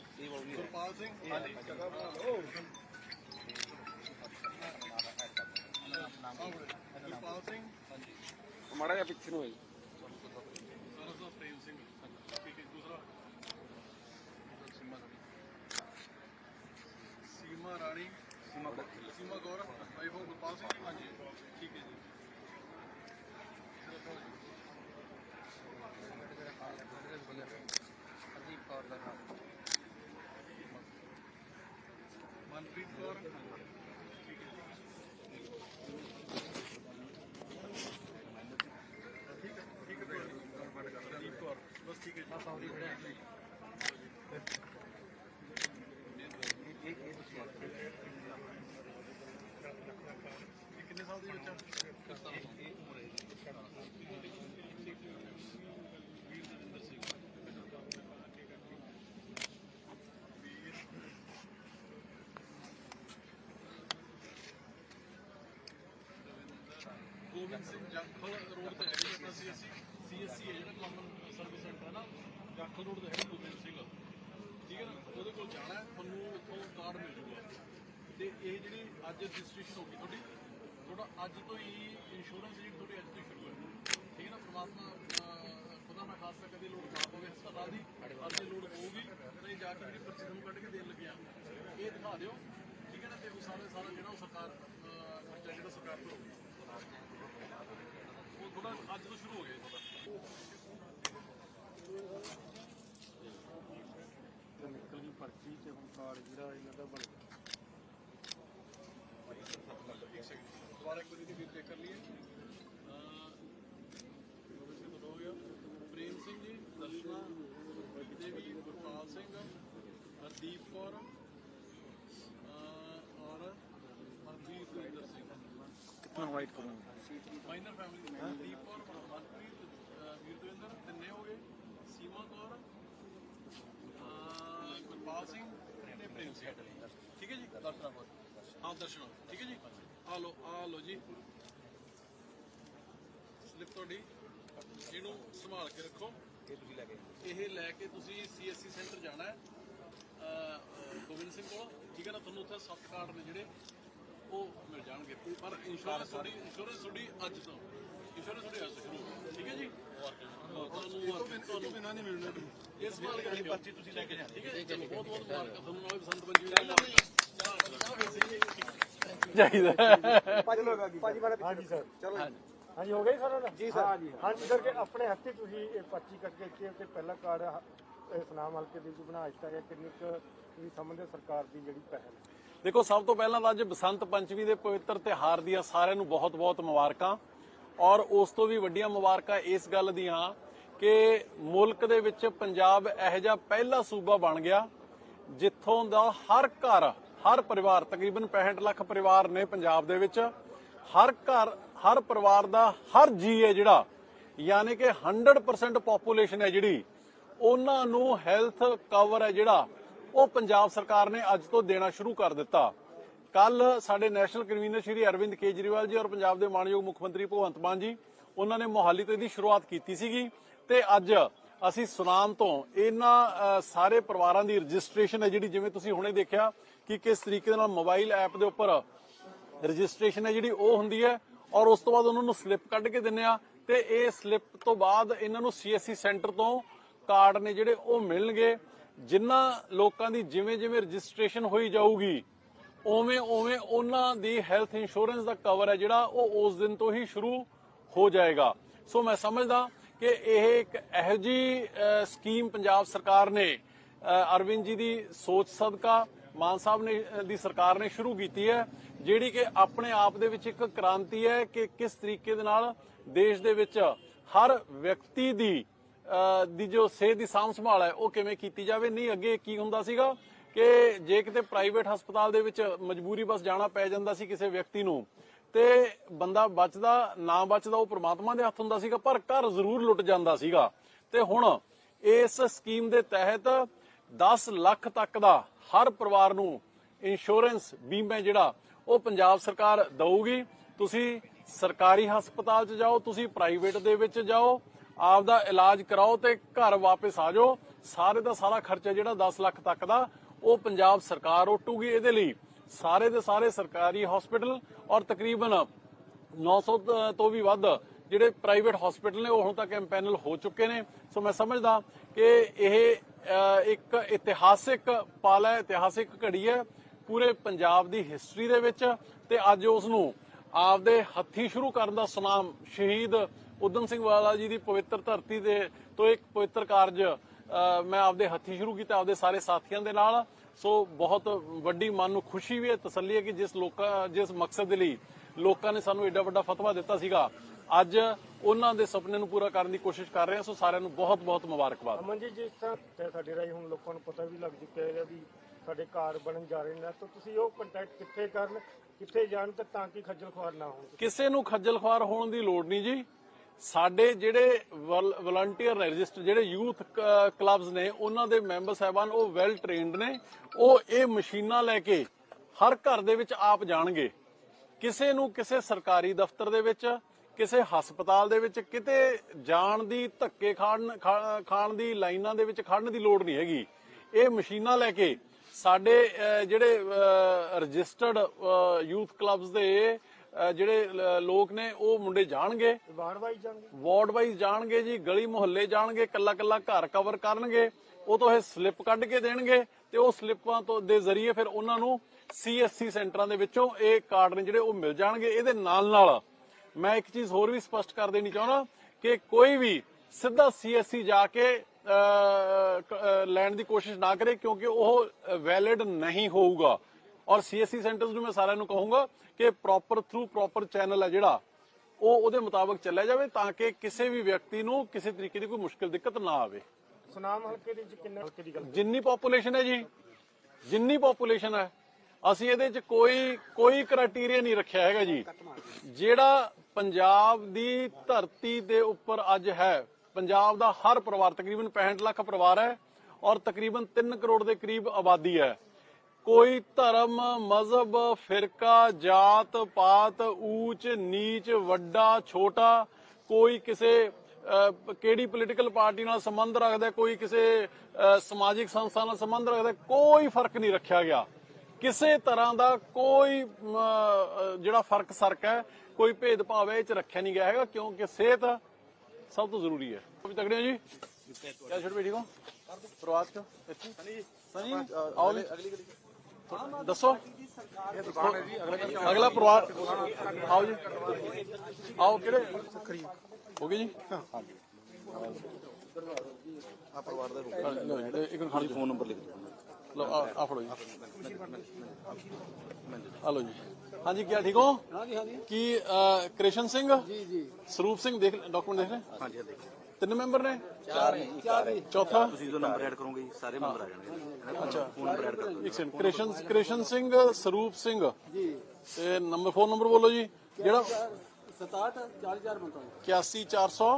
ਗੁਰਪਾਲ ਸਿੰਘ ਹਾਂਜੀ ਜਗ੍ਹਾ ਬਣਾ ਲਓ ਗੁਰਪਾਲ ਸਿੰਘ ਮਾੜਾ ਜਿਹਾ ਪਿੱਛੇ ਨੂੰ ਹੋਈ ਸਰਸਾ ਪ੍ਰੇਮ ਸਿੰਘ ਠੀਕ ਹੈ ਦੂਸਰਾ ਸੀਮਾ ਰਾਣੀ ਸੀਮਾ ਰਾਣੀ ਸੀਮਾ ਸੀਮਾ ਗੌਰ ਵਾਈਫ ਗੁਰਪਾਲ ਸਿੰਘ ਹਾਂਜੀ। ਮਨਪ੍ਰੀਤ ਕੌਰ ਠੀਕ ਹੈ ਠੀਕ ਹੈ ਠੀਕ ਹੈ ਪ੍ਰਦੀਪ ਕੌਰ ਬਸ ਠੀਕ ਹੈ ਜੀ ਇਹ ਕਿੰਨੇ ਸਾਲ ਦੀ ਬੱਚਾ ਵੀਰ ਦਵਿੰਦਰ ਸਿੰਘ ਵੀਰ ਗੋਬਿੰਦ ਸਿੰਘ ਜੰਖਲ ਰੋਡ ਤੇ ਹੈਗੇ ਸੀ ਸੀਐਸਸੀ ਸੀਐਸਸੀ ਹੈ ਜਿਹੜਾ ਕਾਮਨ ਸਰਵਿਸ ਸੈਂਟਰ ਹੈ ਨਾ ਜੰਖਲ ਰੋਡ ਤੇ ਹੈ ਗੋਬਿੰਦ ਸਿੰਘ। ਠੀਕ ਹੈ ਨਾ? ਉਹਦੇ ਕੋਲ ਜਾਣਾ ਹੈ ਤੁਹਾਨੂੰ ਉੱਥੋਂ ਕਾਰਡ ਮਿਲ ਜੂਗਾ। ਤੇ ਇਹ ਜਿਹੜੀ ਅੱਜ ਰਜਿਸਟ੍ਰੇਸ਼ਨ ਹੋ ਗਈ ਤੁਹਾਡੀ ਤੁਹਾਡਾ ਅੱਜ ਤੋਂ ਹੀ ਇੰਸ਼ੋਰੈਂਸ ਜਿਹੜੀ ਤੁਹਾਡੀ ਅੱਜ ਤੋਂ ਸ਼ੁਰੂ ਹੈ। ਠੀਕ ਹੈ ਨਾ? ਪ੍ਰਮਾਤਮਾ ਅਹ, ਖੁਦਾ ਨਾ ਖਾਸਾ ਕਦੇ ਲੋੜ ਨਾ ਪਵੇ ਹਸਪਤਾਲ ਦੀ ਅੱਜ ਲੋੜ ਹੋਊਗੀ ਤੇ ਜਾ ਕੇ ਜਿਹੜੀ ਪਰਚੀ ਤੁਹਾਨੂੰ ਕੱਢ ਕੇ ਦੇਣ ਲੱਗਿਆ ਇਹ ਦਿਖਾ ਦਿਓ। ਠੀਕ ਹੈ ਨਾ? ਤੇ ਉਹ ਸਾਰੇ ਸਾਰਾ ਜਿਹੜਾ ਉਹ ਸਰਕਾਰ ਖਰਚਾ ਜਿਹੜਾ ਸਰਕਾਰ ਭਰੂਗੀ ਉਹ ਥੋੜਾ ਅੱਜ ਤੋਂ ਸ਼ੁਰੂ ਹੋ ਗਿਆ ਤੁਹਾਡਾ ਨਿਕਲ ਗਈ ਪਰਚੀ ਤੇ ਹੁਣ ਕਾਰਡ ਜਿਹੜਾ ਇਹਨਾਂ ਦਾ ਬਣ ਗਿਆ ਦੁਬਾਰਾ ਇੱਕ ਵਾਰੀ ਦੀ ਚੈੱਕ ਕਰ ਲਈਏ ਹੋ ਗਿਆ ਪ੍ਰੇਮ ਸਿੰਘ ਜੀ, ਦਰਸ਼ਨਾ ਦੇਵੀ ਗੁਰਪਾਲ ਸਿੰਘ, ਹਰਦੀਪ ਕੌਰ ਅਹ ਔਰ ਮਨਜੀਤ ਇੰਦਰ ਸਿੰਘ ਵਾਈਟ ਕਰੂੰਗਾ ਮਾਈਨਰ ਫੈਮਿਲੀ ਹਰਦੀਪ ਕੌਰ ਮਨਪ੍ਰੀਤ ਵੀਰਦਵਿੰਦਰ ਤਿੰਨੇ ਹੋ ਗਏ ਸੀਮਾ ਕੌਰ ਗੁਰਪਾਲ ਸਿੰਘ ਤੇ ਪ੍ਰੇਮ ਸਿੰਘ ਠੀਕ ਹੈ ਜੀ ਦਰਸ਼ਨਾ ਕੌਰ ਹਾਂ ਦਰਸ਼ਨਾ ਠੀਕ ਹੈ ਜੀ ਆ ਲਓ ਆ ਲਓ ਜੀ ਸਲਿੱਪ ਤੁਹਾਡੀ ਇਹਨੂੰ ਸੰਭਾਲ ਕੇ ਰੱਖੋ ਇਹ ਤੁਸੀਂ ਲੈ ਕੇ ਇਹ ਲੈ ਕੇ ਤੁਸੀਂ ਸੀਐਸਸੀ ਸੈਂਟਰ ਜਾਣਾ ਹੈ ਗੋਬਿੰਦ ਸਿੰਘ ਕੋਲ ਠੀਕ ਹੈ ਨਾ ਤੁਹਾਨੂੰ ਉੱਥੇ ਸੱਤ ਕਾਰਡ ਨੇ ਜਿਹੜੇ ਉਹ ਮਿਲ ਜਾਣਗੇ। ਪਰ ਇੰਸ਼ੋਰੈਂਸ ਤੁਹਾਡੀ ਇੰਸ਼ੋਰੈਂਸ ਤੁਹਾਡੀ ਅੱਜ ਤੋਂ। ਇੰਸ਼ੋਰੈਂਸ ਤੁਹਾਡੀ ਅੱਜ ਤੋਂ ਸ਼ੁਰੂ ਹੋ ਗਈ। ਠੀਕ ਹੈ ਜੀ? ਤੁਹਾਨੂੰ ਤੁਹਾਨੂੰ ਬਿਨਾਂ ਨਹੀਂ ਮਿਲਣਾ। ਇਹ ਸੰਭਾਲ ਕੇ ਪਰਚੀ ਤੁਸੀਂ ਲੈ ਕੇ ਜਾਣੀ ਠੀਕ ਹੈ ਚਲੋ ਬਹੁਤ ਬਹੁਤ ਮੁਬਾਰਕਾਂ। ਤੁਹਾਨੂੰ ਨਵੇਂ ਬਸੰਤ ਪੰਚਮੀ ਦੀਆਂ ਚਾਹ ਚਾਹ ਵੇਸੀ ਚਾਹੀਦਾ। ਭਾਜੀ ਵਾਲਾ ਹਾਂਜੀ ਸਰ। ਚਲੋ ਹਾਂਜੀ ਹੋ ਗਈ ਸਰ ਜੀ ਸਰ। ਹਾਂਜੀ ਹਾਂਜੀ ਸਰ ਕਿ ਆਪਣੇ ਹੱਥੇ ਤੁਸੀਂ ਇਹ ਪਰਚੀ ਕੱਟ ਕੇ ਇੱਥੇ ਤੇ ਪਹਿਲਾ ਕਾਰਡ ਇਸ ਨਾਮ ਹਲਕੇ ਦੇ ਵਿੱਚ ਬਣਾ ਦਿੱਤਾ ਗਿਆ। ਕਿੰਨੀ ਕੁ ਤੁਸੀਂ ਸਮਝਦੇ ਸਰਕਾਰ ਦੀ ਜਿਹੜੀ ਪਹਿਲ? ਹੈ? ਦੇਖੋ, ਸਭ ਤੋਂ ਪਹਿਲਾਂ ਤਾਂ ਅੱਜ ਬਸੰਤ ਪੰਚਮੀ ਦੇ ਪਵਿੱਤਰ ਤਿਹਾਰ ਦੀਆਂ ਸਾਰਿਆਂ ਨੂੰ ਬਹੁਤ-ਬਹੁਤ ਮੁਬਾਰਕਾਂ। ਔਰ ਉਸ ਤੋਂ ਵੀ ਵੱਡੀਆਂ ਮੁਬਾਰਕਾਂ ਇਸ ਗੱਲ ਦੀਆਂ ਕਿ ਮੁਲਕ ਦੇ ਵਿੱਚ ਪੰਜਾਬ ਇਹੋ ਜਿਹਾ ਪਹਿਲਾ ਸੂਬਾ ਬਣ ਗਿਆ, ਜਿੱਥੋਂ ਦਾ ਹਰ ਘਰ, ਹਰ ਪਰਿਵਾਰ, ਤਕਰੀਬਨ 65 ਲੱਖ ਪਰਿਵਾਰ ਨੇ ਪੰਜਾਬ ਦੇ ਵਿੱਚ। ਹਰ ਘਰ, ਹਰ ਪਰਿਵਾਰ ਦਾ ਹਰ ਜੀ ਹੈ ਜਿਹੜਾ, ਯਾਨੀ ਕਿ 100% ਪੋਪੂਲੇਸ਼ਨ ਹੈ ਜਿਹੜੀ, ਉਹਨਾਂ ਨੂੰ ਹੈਲਥ ਕਵਰ ਹੈ ਜਿਹੜਾ। ਉਹ ਪੰਜਾਬ ਸਰਕਾਰ ਨੇ ਅੱਜ ਤੋਂ ਦੇਣਾ ਸ਼ੁਰੂ ਕਰ ਦਿੱਤਾ। ਕੱਲ ਸਾਡੇ ਨੈਸ਼ਨਲ ਕਨਵੀਨਰ ਸ਼੍ਰੀ ਅਰਵਿੰਦ ਕੇਜਰੀਵਾਲ ਜੀ ਔਰ ਪੰਜਾਬ ਦੇ ਮਾਨਯੋਗ ਮੁੱਖ ਮੰਤਰੀ ਭਗਵੰਤ ਮਾਨ ਜੀ, ਉਹਨਾਂ ਨੇ ਮੋਹਾਲੀ ਤੋਂ ਇਹਦੀ ਸ਼ੁਰੂਆਤ ਕੀਤੀ ਸੀਗੀ ਤੇ ਅੱਜ ਅਸੀਂ ਸੁਨਾਮ ਤੋਂ ਇਹਨਾਂ ਸਾਰੇ ਪਰਿਵਾਰਾਂ ਦੀ ਰਜਿਸਟ੍ਰੇਸ਼ਨ ਹੈ ਜਿਹੜੀ ਜਿਵੇਂ ਤੁਸੀਂ ਹੁਣੇ ਦੇਖਿਆ ਕਿ ਕਿਸ ਤਰੀਕੇ ਨਾਲ ਮੋਬਾਈਲ ਐਪ ਦੇ ਉੱਪਰ ਰਜਿਸਟ੍ਰੇਸ਼ਨ ਹੈ ਜਿਹੜੀ ਉਹ ਹੁੰਦੀ ਹੈ ਔਰ ਉਸ ਤੋਂ ਬਾਅਦ ਉਹਨਾਂ ਨੂੰ ਸਲਿੱਪ ਕੱਢ ਕੇ ਦਿੰਨੇ ਆ ਤੇ ਇਹ ਸਲਿੱਪ ਤੋਂ ਬਾਅਦ ਇਹਨਾਂ ਨੂੰ ਸੀਐਸਸੀ ਸੈਂਟਰ ਤੋਂ ਕਾਰਡ ਨੇ ਜਿਹੜੇ ਉਹ ਮਿਲਣਗੇ। ਜਿਨ੍ਹਾਂ ਲੋਕਾਂ ਦੀ ਜਿਵੇਂ ਜਿਵੇਂ ਰਜਿਸਟ੍ਰੇਸ਼ਨ ਹੋਈ ਜਾਊਗੀ ਉਵੇਂ ਉਵੇਂ ਉਹਨਾਂ ਦੀ ਹੈਲਥ ਇੰਸ਼ੋਰੈਂਸ ਦਾ ਕਵਰ ਹੈ ਜਿਹੜਾ, ਉਹ ਉਸ ਦਿਨ ਤੋਂ ਹੀ ਸ਼ੁਰੂ ਹੋ ਜਾਏਗਾ। ਸੋ ਮੈਂ ਸਮਝਦਾ ਕਿ ਇਹ ਇੱਕ ਇਹੋ ਜੀ ਸਕੀਮ ਪੰਜਾਬ ਸਰਕਾਰ ਨੇ ਅਰਵਿੰਦ ਜੀ ਦੀ ਸੋਚ ਸਦਕਾ, ਮਾਨ ਸਾਹਿਬ ਨੇ ਦੀ ਸਰਕਾਰ ਨੇ ਸ਼ੁਰੂ ਕੀਤੀ ਹੈ, ਜਿਹੜੀ ਕਿ ਆਪਣੇ ਆਪ ਦੇ ਵਿੱਚ ਇੱਕ ਕ੍ਰਾਂਤੀ ਹੈ ਕਿ ਕਿਸ ਤਰੀਕੇ ਦੇ ਨਾਲ ਦੇਸ਼ ਦੇ ਵਿੱਚ ਹਰ ਵਿਅਕਤੀ ਦੀ ਦੀ ਜੋ ਸਿਹਤ ਦੀ ਸਾਂਭ ਸੰਭਾਲ ਹੈ, ਉਹ ਕਿਵੇਂ ਕੀਤੀ ਜਾਵੇ? ਨਹੀਂ, ਅੱਗੇ ਕੀ ਹੁੰਦਾ ਸੀਗਾ ਕਿ ਜੇ ਕਿਤੇ ਪ੍ਰਾਈਵੇਟ ਹਸਪਤਾਲ ਦੇ ਵਿੱਚ ਮਜਬੂਰੀ ਬਸ ਜਾਣਾ ਪੈ ਜਾਂਦਾ ਸੀ ਕਿਸੇ ਵਿਅਕਤੀ ਨੂੰ, ਤੇ ਬੰਦਾ ਬਚਦਾ, ਨਾ ਬਚਦਾ, ਉਹ ਪ੍ਰਮਾਤਮਾ ਦੇ ਹੱਥ ਹੁੰਦਾ ਸੀਗਾ, ਪਰ ਘਰ ਜ਼ਰੂਰ ਲੁੱਟ ਜਾਂਦਾ ਸੀਗਾ। ਤੇ ਹੁਣ ਇਸ ਸਕੀਮ ਦੇ ਤਹਿਤ 10 ਲੱਖ ਤੱਕ ਦਾ ਹਰ ਪਰਿਵਾਰ ਨੂੰ ਇੰਸ਼ੋਰੈਂਸ ਬੀਮਾ ਜਿਹੜਾ, ਉਹ ਪੰਜਾਬ ਸਰਕਾਰ ਦਊਗੀ। ਤੁਸੀਂ ਸਰਕਾਰੀ ਹਸਪਤਾਲ 'ਚ ਜਾਓ, ਤੁਸੀਂ ਪ੍ਰਾਈਵੇਟ ਦੇ ਵਿੱਚ ਜਾਓ ਆਪ ਦਾ ਇਲਾਜ ਕਰਾਓ ਤੇ ਘਰ ਵਾਪਸ ਆ ਜਾਓ। ਸਾਰੇ ਦਾ ਸਾਰਾ ਖਰਚਾ ਜਿਹੜਾ 10 ਲੱਖ ਤੱਕ ਦਾ ਉਹ ਪੰਜਾਬ ਸਰਕਾਰ ਉਟੂਗੀ ਇਹਦੇ ਲਈ। ਸਾਰੇ ਦੇ ਸਾਰੇ ਸਰਕਾਰੀ ਹਸਪੀਟਲ ਔਰ ਤਕਰੀਬਨ 900 ਤ- ਤੋਂ ਵੀ ਵੱਧ ਜਿਹੜੇ ਪ੍ਰਾਈਵੇਟ ਹਸਪੀਟਲ ਨੇ ਉਹ ਹੁਣ ਤੱਕ ਐਮਪੈਨਲ ਹੋ ਚੁੱਕੇ ਨੇ। ਸੋ ਮੈਂ ਸਮਝਦਾ ਕਿ ਇਹ ਅ, ਇੱਕ ਇਤਿਹਾਸਿਕ ਪਾਲ ਹੈ ਇਤਿਹਾਸਿਕ ਘੜੀ ਹੈ ਪੂਰੇ ਪੰਜਾਬ ਦੀ ਹਿਸਟਰੀ ਦੇ ਵਿੱਚ। ਤੇ ਅੱਜ ਉਸ ਨੂੰ ਆਪਦੇ ਹੱਥੀ ਸ਼ੁਰੂ ਕਰਨ ਦਾ ਸੁਨਾਮ ਸ਼ਹੀਦ ਉਦਮ ਸਿੰਘ ਵਾਲਾ ਜੀ ਦੀ ਪਵਿੱਤਰ ਧਰਤੀ ਦੇ ਤੋਂ ਇੱਕ ਪਵਿੱਤਰ ਕਾਰਜ ਮੈਂ ਆਪਦੇ ਹੱਥੀ ਸ਼ੁਰੂ ਕੀਤਾ ਆਪਦੇ ਸਾਰੇ ਸਾਥੀਆਂ ਦੇ ਨਾਲ। ਸੋ ਬਹੁਤ ਵੱਡੀ ਮਨ ਨੂੰ ਖੁਸ਼ੀ ਵੀ ਹੈ ਤਸੱਲੀ ਹੈ ਕਿ ਜਿਸ ਲੋਕਾਂ ਜਿਸ ਮਕਸਦ ਦੇ ਲਈ ਲੋਕਾਂ ਨੇ ਸਾਨੂੰ ਐਡਾ ਵੱਡਾ ਫਤਵਾ ਦਿੱਤਾ ਸੀਗਾ ਅੱਜ ਉਹਨਾਂ ਦੇ ਸੁਪਨੇ ਨੂੰ ਪੂਰਾ ਕਰਨ ਦੀ ਕੋਸ਼ਿਸ਼ ਕਰ ਰਹੇ। ਹਾਂ ਸੋ ਸਾਰਿਆਂ ਨੂੰ ਬਹੁਤ ਬਹੁਤ ਮੁਬਾਰਕਬਾਦ। ਅਮਨ ਜੀ ਜਿਸ ਤਰ੍ਹਾਂ ਸਾਡੇ ਰਾਹੀਂ ਹੁਣ ਲੋਕਾਂ ਨੂੰ ਪਤਾ ਵੀ ਲੱਗ ਚੁੱਕਿਆ ਹੈਗਾ ਵੀ ਸਾਡੇ ਕਾਰ ਬਣਨ ਜਾ ਰਹੇ ਨੇ। ਤਾਂ ਤੁਸੀਂ ਉਹ ਕੰਟੈਕਟ ਕਿੱਥੇ ਕਰਨ ਕਿੱਥੇ ਜਾਣ ਤੇ ਤਾਂ ਕਿ ਖੱਜਲ ਖੁਆਰ ਨਾ ਹੋਣ? ਕਿਸੇ ਨੂੰ ਖੱਜਲ ਖੁਆਰ ਹੋਣ ਦੀ ਲੋੜ ਨਹੀਂ ਜੀ। ਸਾਡੇ ਜਿਹੜੇ ਵਲੰਟੀਅਰ ਨੇ ਰਜਿਸਟਰ ਜਿਹੜੇ ਯੂਥ ਕਲੱਬਸ ਨੇ ਉਹਨਾਂ ਦੇ ਮੈਂਬਰ ਸਾਹਿਬਾਨ ਉਹ ਵੈਲ ਟ੍ਰੇਨਡ ਨੇ। ਉਹ ਇਹ ਮਸ਼ੀਨਾਂ ਲੈ ਕੇ ਹਰ ਘਰ ਦੇ ਵਿੱਚ ਆਪ ਜਾਣਗੇ। ਕਿਸੇ ਨੂੰ ਕਿਸੇ ਸਰਕਾਰੀ ਦਫ਼ਤਰ ਦੇ ਵਿੱਚ ਕਿਸੇ ਹਸਪਤਾਲ ਦੇ ਵਿੱਚ ਕਿਤੇ ਜਾਣ ਦੀ ਧੱਕੇ ਖਾਣ ਖਾਣ ਦੀ ਲਾਈਨਾਂ ਦੇ ਵਿੱਚ ਖੜਨ ਦੀ ਲੋੜ ਨਹੀਂ ਹੈਗੀ। ਇਹ ਮਸ਼ੀਨਾਂ ਲੈ ਕੇ ਸਾਡੇ ਅਹ, ਜਿਹੜੇ ਰਜਿਸਟਰਡ ਯੂਥ ਕਲੱਬਸ ਦੇ ਜਿਹੜੇ ਲੋਕ ਨੇ ਉਹ ਮੁੰਡੇ ਜਾਣਗੇ। ਵਾਰ ਵਾਈ ਜਾਣਗੇ। ਵਾਰਡ ਵਾਈਜ਼ ਜਾਣਗੇ ਜੀ ਗਲੀ ਮੁਹੱਲੇ ਜਾਣਗੇ ਕੱਲਾ ਕੱਲਾ ਘਰ ਕਵਰ ਕਰਨਗੇ। ਉਹ ਤੋਂ ਇਹ ਸਲਿੱਪ ਕੱਢ ਕੇ ਦੇਣਗੇ ਤੇ ਉਹ ਸਲਿੱਪਾਂ ਤੋਂ ਦੇ ਜ਼ਰੀਏ ਫਿਰ ਉਹਨਾਂ ਨੂੰ ਸੀਐਸਸੀ ਸੈਂਟਰਾਂ ਦੇ ਵਿੱਚੋਂ ਇਹ ਕਾਰਡ ਨੇ ਜਿਹੜੇ ਉਹ ਮਿਲ ਜਾਣਗੇ। ਇਹਦੇ ਨਾਲ ਨਾਲ ਮੈਂ ਇੱਕ ਚੀਜ਼ ਹੋਰ ਵੀ ਸਪਸ਼ਟ ਕਰ ਦੇਣੀ ਚਾਹੁੰਦਾ ਕਿ ਕੋਈ ਵੀ ਸਿੱਧਾ ਸੀਐਸਸੀ ਜਾ ਕੇ ਲੈਣ ਦੀ ਕੋਸ਼ਿਸ਼ ਨਾ ਕਰੇ ਕਿਉਂਕਿ ਉਹ ਵੈਲਿਡ ਨਹੀਂ ਹੋਊਗਾ। ਔਰ ਸੀਐਸਸੀ ਸੈਂਟਰਸ ਨੂੰ ਮੈਂ ਸਾਰਿਆਂ ਨੂੰ ਕਹੂੰਗਾ ਕਿ ਪ੍ਰੋਪਰ ਥਰੂ ਪ੍ਰੋਪਰ ਚੈਨਲ ਹੈ ਜਿਹੜਾ ਉਹ ਉਹਦੇ ਮੁਤਾਬਕ ਚੱਲਿਆ ਜਾਵੇ ਤਾਂ ਕਿ ਕਿਸੇ ਵੀ ਵਿਅਕਤੀ ਨੂੰ ਕਿਸੇ ਤਰੀਕੇ ਦੀ ਕੋਈ ਮੁਸ਼ਕਲ ਦਿੱਕਤ ਨਾ ਆਵੇ। ਸੁਨਾਮ ਹਲਕੇ ਦੇ ਵਿੱਚ ਕਿੰਨੇ ਹਲਕੇ ਦੀ ਗੱਲ ਜਿੰਨੀ ਪੋਪੂਲੇਸ਼ਨ ਹੈ ਜੀ ਜਿੰਨੀ ਪੋਪੂਲੇਸ਼ਨ ਹੈ ਅਸੀਂ ਇਹਦੇ 'ਚ ਕੋਈ ਕੋਈ ਕ੍ਰਾਈਟੇਰੀਆ ਨਹੀਂ ਰੱਖਿਆ ਹੈਗਾ ਜੀ। ਜਿਹੜਾ ਪੰਜਾਬ ਦੀ ਧਰਤੀ ਦੇ ਉੱਪਰ ਅੱਜ ਹੈ ਪੰਜਾਬ ਦਾ ਹਰ ਪਰਿਵਾਰ ਤਕਰੀਬਨ 65 ਲੱਖ ਪਰਿਵਾਰ ਹੈ ਔਰ ਤਕਰੀਬਨ 3 ਕਰੋੜ ਦੇ ਕਰੀਬ ਆਬਾਦੀ ਹੈ। ਕੋਈ ਧਰਮ ਮਜ਼ਹਬ ਫਿਰਕਾ ਜਾਤ ਪਾਤ ਊਚ ਨੀਚ ਵੱਡਾ ਛੋਟਾ ਕੋਈ ਕਿਸੇ ਕਿਹੜੀ ਪੋਲੀਟੀਕਲ ਪਾਰਟੀ ਨਾਲ ਸੰਬੰਧ ਰੱਖਦਾ ਕੋਈ ਕਿਸੇ ਸਮਾਜਿਕ ਸੰਸਥਾ ਨਾਲ ਸੰਬੰਧ ਰੱਖਦਾ ਕੋਈ ਫ਼ਰਕ ਨਹੀਂ ਰੱਖਿਆ ਗਿਆ। ਕਿਸੇ ਤਰ੍ਹਾਂ ਦਾ ਕੋਈ ਜਿਹੜਾ ਫ਼ਰਕ ਸਰਕ ਹੈ ਕੋਈ ਭੇਦਭਾਵ ਹੈ ਇਹ ਚ ਰੱਖਿਆ ਨਹੀਂ ਗਿਆ ਹੈਗਾ ਕਿਉਂਕਿ ਸਿਹਤ ਸਭ ਤੋਂ ਜ਼ਰੂਰੀ ਹੈ। ਵੀ ਤਗੜੇ ਹੋ ਜੀ? ਕਿਆ ਛੋਟੇ ਬੇਟੀ ਕੋ? ਪਰਿਵਾਰ ਚ ਇੱਥੇ ਸਨੀ ਸਨੀ ਆਓ ਜੀ। ਦੱਸੋ। ਅਗਲਾ ਪਰਿਵਾਰ ਆਓ ਜੀ। ਆਓ ਕਿਹੜੇ? ਹੋ ਗਏ ਜੀ? ਆ ਪਰਿਵਾਰ ਦਾ ਰੂਪ। ਇੱਕ ਜਾਓ। ਫੋਨ ਨੰਬਰ ਲਿਖ ਦਿਓ। ਲਓ ਆ ਆ ਫੜੋ ਜੀ। ਆ ਲਓ ਜੀ। ਹਾਂਜੀ ਕੀ ਠੀਕ ਹੋ? ਹਾਂਜੀ ਹਾਂਜੀ। ਕੀ ਕ੍ਰਿਸ਼ਨ ਸਿੰਘ? ਜੀ ਜੀ। ਸਰੂਪ ਸਿੰਘ ਦੇਖ ਡਾਕੂਮੈਂਟ ਦੇਖ ਰਹੇ ਹਾਂਜੀ ਦੇਖੋ ਤਿੰਨ ਮੈਂਬਰ ਨੇ? ਚਾਰ ਨਹੀਂ ਚਾਰ ਚੌਥਾ? ਤੁਸੀਂ ਜਦੋਂ ਨੰਬਰ ਐਡ ਕਰੋਗੇ ਜੀ, ਸਾਰੇ ਮੈਂਬਰ ਆ ਜਾਣਗੇ। ਅੱਛਾ। ਫੋਨ ਨੰਬਰ ਐਡ ਕਰ ਇੱਕ ਸੈਕਿੰਡ ਕ੍ਰਿਸ਼ਨ ਕ੍ਰਿਸ਼ਨ ਸਿੰਘ ਸਰੂਪ ਸਿੰਘ। ਜੀ। ਤੇ ਨੰਬਰ ਫੋਨ ਨੰਬਰ ਬੋਲੋ ਜੀ। ਜਿਹੜਾ 67 40445 81400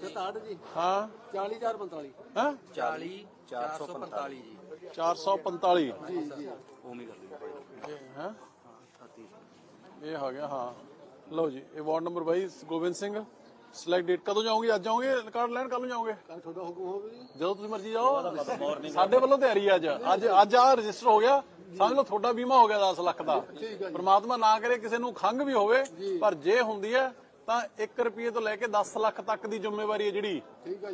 67 ਜੀ। ਹਾਂ। 40445 ਹਾਂ? 40 445 ਜੀ। 445 ਜੀ ਜੀ। ਉਵੇਂ ਕਰ ਦਿਓ। ਹੈ? ਇਹ ਆ ਗਿਆ ਹਾਂ। ਲਓ ਜੀ ਇਹ ward number 22 Gobind Singh. Select date ਕਦੋਂ ਜਾਓਗੇ? ਅੱਜ ਜਾਓਗੇ? ਕਾਰਡ ਲੈਣ ਕੱਲ ਨੂੰ ਜਾਓਗੇ? ਕੱਲ ਤੁਹਾਡਾ ਹੁਕਮ ਹੋਵੇ ਜੀ। ਜਦੋਂ ਤੁਸੀਂ ਮਰਜ਼ੀ ਜਾਓ। ਸਾਡੇ ਵੱਲੋਂ ਤਿਆਰੀ ਹੈ ਅੱਜ। ਅੱਜ ਅੱਜ ਆ ਰਜਿਸਟਰ ਹੋ ਗਿਆ। ਸਮਝ ਲਓ ਤੁਹਾਡਾ ਬੀਮਾ ਹੋ ਗਿਆ 10 ਲੱਖ ਦਾ। ਪ੍ਰਮਾਤਮਾ ਨਾ ਕਰੇ ਕਿਸੇ ਨੂੰ ਖੰਗ ਵੀ ਹੋਵੇ ਪਰ ਜੇ ਹੁੰਦੀ ਹੈ ਤਾਂ 1 ਰੁਪਏ ਤੋਂ ਲੈ ਕੇ 10 ਲੱਖ ਤੱਕ ਦੀ ਜ਼ਿੰਮੇਵਾਰੀ ਹੈ ਜਿਹੜੀ।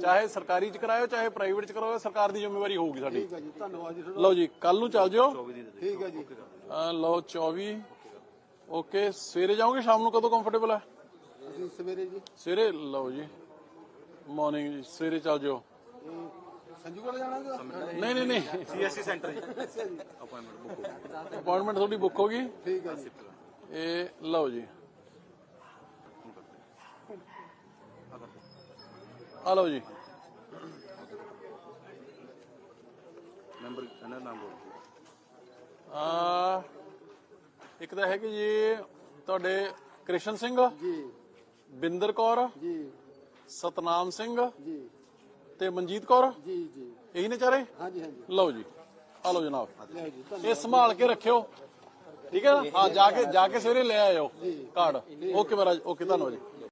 ਚਾਹੇ ਸਰਕਾਰੀ ਚ ਕਰਾਇਓ ਚਾਹੇ ਪ੍ਰਾਈਵੇਟ ਚ ਕਰਾਇਓ ਸਰਕਾਰ ਦੀ ਜ਼ਿੰਮੇਵਾਰੀ ਹੋਊਗੀ ਸਾਡੀ। ਠੀਕ ਹੈ ਜੀ। ਧੰਨਵਾਦ ਜੀ ਲਓ ਜੀ ਕੱਲ ਨੂੰ ਚੱਲ ਜਿਓ। ਠੀਕ ਹੈ ਜੀ। ਲਓ 24 ਓਕੇ ਸਵੇਰੇ ਜਾਓਗੇ ਸ਼ਾਮ ਨੂੰ ਕਦੋਂ ਕੰਫਰਟੇਬਲ ਹੈ? ਸਵੇਰੇ ਜੀ। ਸਵੇਰੇ? ਲਓ ਜੀ। ਮਾਰਨਿੰਗ ਜੀ ਸਵੇਰੇ ਚੱਲ ਜਿਓ। ਜਾਣਾ ਨਹੀਂ ਨਹੀਂ ਨਹੀਂ। ਸੀਐਸਸੀ ਸੈਂਟਰ ਜੀ। ਅੱਛਾ ਜੀ। ਅਪਾਇੰਟਮੈਂਟ ਬੁੱਕ ਅਪਾਇੰਟਮੈਂਟ ਤੁਹਾਡੀ ਬੁੱਕ ਹੋ ਗਈ? ਠੀਕ ਹੈ ਜੀ। ਇਹ ਲਓ ਜੀ। ਆ ਲਓ ਜੀ। ਨੰਬਰ ਇਹਨਾਂ ਨਾਮ ਬੋਲੋ ਆ ਇੱਕ ਤਾਂ ਹੈ ਕਿ ਜੀ ਤੁਹਾਡੇ ਕ੍ਰਿਸ਼ਨ ਸਿੰਘ। ਜੀ। ਬਿੰਦਰ ਕੌਰ ਜੀ। ਸਤਨਾਮ ਸਿੰਘ ਜੀ। ਤੇ ਮਨਜੀਤ ਕੌਰ। ਜੀ ਜੀ। ਇਹੀ ਨੇ ਚਾਰੇ? ਹਾਂਜੀ ਹਾਂਜੀ। ਲਓ ਜੀ। ਆ ਲਓ ਜਨਾਬ। ਇਹ ਸੰਭਾਲ ਕੇ ਰੱਖਿਓ। ਠੀਕ ਹੈ ਨਾ? ਹਾਂ ਜਾ ਕੇ ਜਾ ਕੇ ਸਵੇਰੇ ਲੈ ਆਇਓ ਕਾਰਡ। ਓਕੇ ਮਹਾਰਾਜ ਓਕੇ ਧੰਨਵਾਦ ਜੀ।